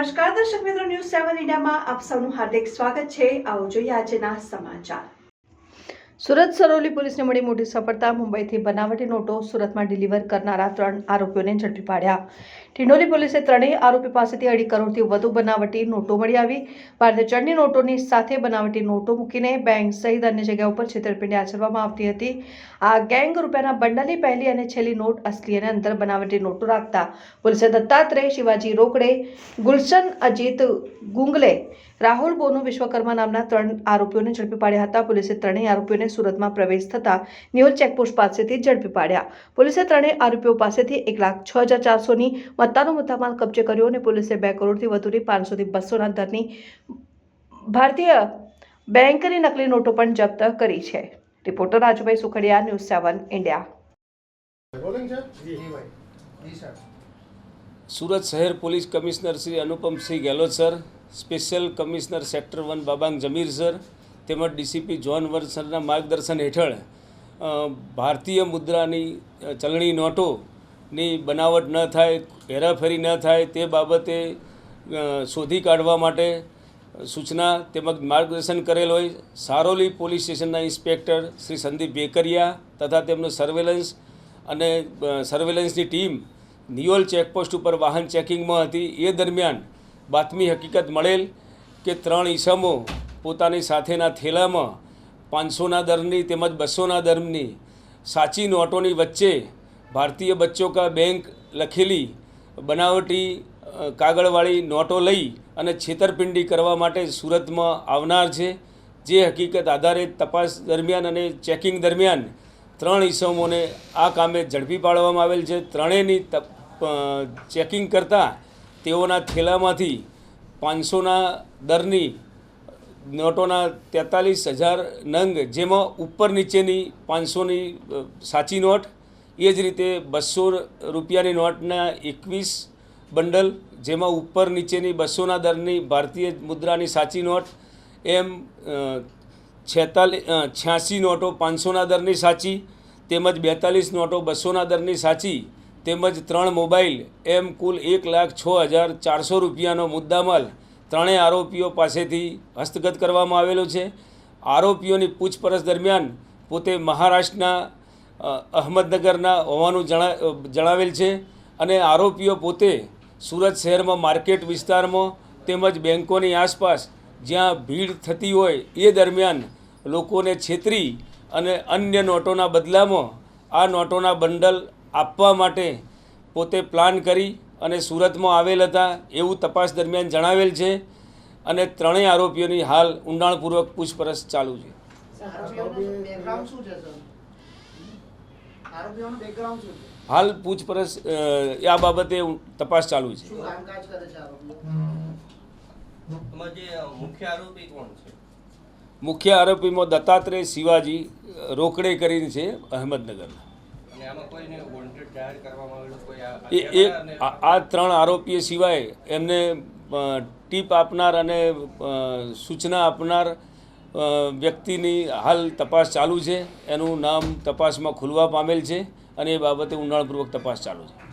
નમસ્કાર, દર્શક મિત્રો ન્યૂઝ સેવન ઇન્ડિયામાં આપ સૌનું હાર્દિક સ્વાગત છે. આવો જોઈએ આજના સમાચાર. સુરત સરોલી પોલીસને મળી મોટી સફળતા. મુંબઈથી બનાવટી નોટો સુરતમાં ડિલિવર કરનારા ત્રણ આરોપીઓને ઝડપી પાડ્યા. ઢીંડોલી પોલીસે ત્રણેય આરોપી પાસેથી અઢી કરોડથી વધુ બનાવટી નોટો મળી આવી. ભારતીય ચલણી નોટોની સાથે બનાવટી નોટો મૂકીને બેંક સહિત અન્ય જગ્યા ઉપર છેતરપિંડી આચરવામાં આવતી હતી. આ ગેંગ રૂપિયાના બંડલની પહેલી અને છેલ્લી નોટ અસલી અને અંતર બનાવટી નોટો રાખતા પોલીસે દત્તાત્રેય શિવાજી રોકડે, ગુલશન અજીત ગુંગલે, રાહુલ બોનુ વિશ્વકર્મા નામના ત્રણ આરોપીઓને ઝડપી પાડ્યા હતા. પોલીસે ત્રણેય આરોપીઓને સુરતમાં પ્રવેશ થતા નિયોલ ચેકપોસ્ટ પાસેથી ઝડપી પાડ્યા. પોલીસે ત્રણેય આરોપીઓ પાસેથી એક લાખ છ હજાર ચારસોની મત્તાનો મુદ્દામાલ કબજે કર્યો અને પોલીસે બે કરોડથી વધુની પાંચસોથી બસોના દરની ભારતીય બેંકની નકલી નોટો પણ જપ્ત કરી છે. Reporter Rajubhai Sukhadiya news seven India. Surat શહેર police commissioner Shri Anupamsinh Gehlot sir. Special commissioner sector one બાબાંગ Zameer sir. તેમજ ડીસીપી જોન વર્ડ સરના માર્ગદર્શન હેઠળ ભારતીય મુદ્રાની ચલણી ચલણી નોટોની બનાવટ ન થાય, હેરાફેરી ન થાય તે બાબતે શોધી કાઢવા માટે સૂચના તેમજ માર્ગદર્શન કરેલ હોય. સારોલી પોલીસ સ્ટેશનના ઇન્સ્પેક્ટર શ્રી સંદીપ વેકરિયા તથા તેમનું સર્વેલન્સ અને સર્વેલન્સની ટીમ નિયોલ ચેકપોસ્ટ ઉપર વાહન ચેકિંગમાં હતી. એ દરમિયાન બાતમી હકીકત મળેલ કે ત્રણ ઈસમો પોતાની સાથેના થેલામાં પાંચસોના દરની તેમજ બસોના દરની સાચી નોટોની વચ્ચે ભારતીય બચ્ચો કા બેંક લખેલી બનાવટી કાગળવાળી નોટો લઈ અને છેતરપિંડી કરવા માટે સુરતમાં આવનાર છે. જે હકીકત આધારે તપાસ દરમિયાન અને ચેકિંગ દરમિયાન ત્રણ ઈસમોને આ કામે ઝડપી પાડવામાં આવેલ છે. ત્રણેયની ચેકિંગ કરતાં તેઓના થેલામાંથી પાંચસોના દરની નોટોના તેતાલીસ હજાર નંગ, જેમાં ઉપર નીચેની પાંચસોની સાચી નોટ એ જ રીતે બસો રૂપિયાની નોટના એકવીસ બંડલ, જેમાં ઉપર નીચેની બસોના દરની ભારતીય મુદ્રાની સાચી નોટ, એમ છેતાલીસ છ્યાસી નોટો પાંચસોના દરની સાચી, તેમજ બેતાલીસ નોટો બસોના દરની સાચી, તેમજ ત્રણ મોબાઈલ, એમ કુલ એક લાખ છ હજાર ચારસો રૂપિયાનો મુદ્દામાલ, ત્રણેય આરોપીઓ પાસેથી હસ્તગત કરવામાં આવેલો છે. આરોપીઓની પૂછપરછ દરમિયાન પોતે મહારાષ્ટ્રના અહમદનગરના હોવાનું જણા જણાવેલ છે અને આરોપીઓ પોતે સુરત શહેરમાં માર્કેટ વિસ્તારમાં તેમજ બેન્કોની આસપાસ જ્યાં ભીડ થતી હોય એ દરમિયાન લોકોને છેતરી અને અન્ય નોટોના બદલામાં આ નોટોના બંડલ આપવા માટે પોતે પ્લાન કરી અને સુરતમાં આવેલ હતા એવું તપાસ દરમિયાન જણાવેલ છે અને ત્રણેય આરોપીઓની હાલ ઊંડાણપૂર્વક પૂછપરછ ચાલુ છે હાલ પૂછપરછ આ બાબતે તપાસ ચાલુ છે. શું કામકાજ કરે છે આરોપીઓ? એમાં જે મુખ્ય આરોપી કોણ છે? મુખ્ય આરોપીમાં દત્તાત્રેય શિવાજી રોકડે કરીને છે અહમદનગરના. અને આમાં કોઈને વોન્ટેડ જાહેર કરવામાં આવેલું કોઈ આ- એ એક આ ત્રણ આરોપીઓ સિવાય એમને ટીપ આપનાર અને સૂચના આપનાર વ્યક્તિની હાલ તપાસ ચાલુ છે. એનું નામ તપાસમાં ખુલવા પામેલ છે અને એ બાબતે ઊંડાણપૂર્વક તપાસ ચાલુ છે.